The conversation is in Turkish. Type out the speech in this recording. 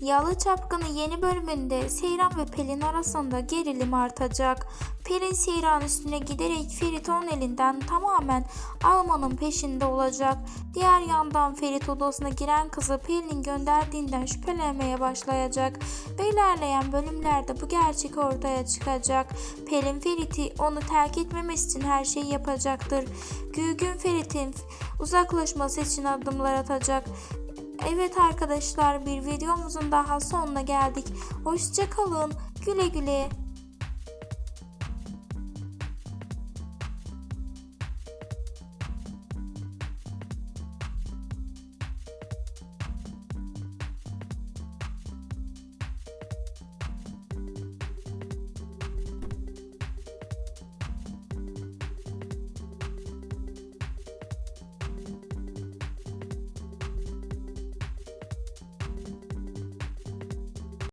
Yalı Çapkını yeni bölümünde Seyran ve Pelin arasında gerilim artacak. Pelin Seyran üstüne giderek Ferit onun elinden tamamen almanın peşinde olacak. Diğer yandan Ferit odasına giren kızı Pelin'in gönderdiğinden şüphelenmeye başlayacak. Ve ilerleyen bölümlerde bu gerçek ortaya çıkacak. Pelin Ferit'i onu terk etmemesi için her şeyi yapacaktır. Gülgün Ferit'in uzaklaşması için adımlar atacak. Evet arkadaşlar bir videomuzun daha sonuna geldik. Hoşça kalın. Güle güle.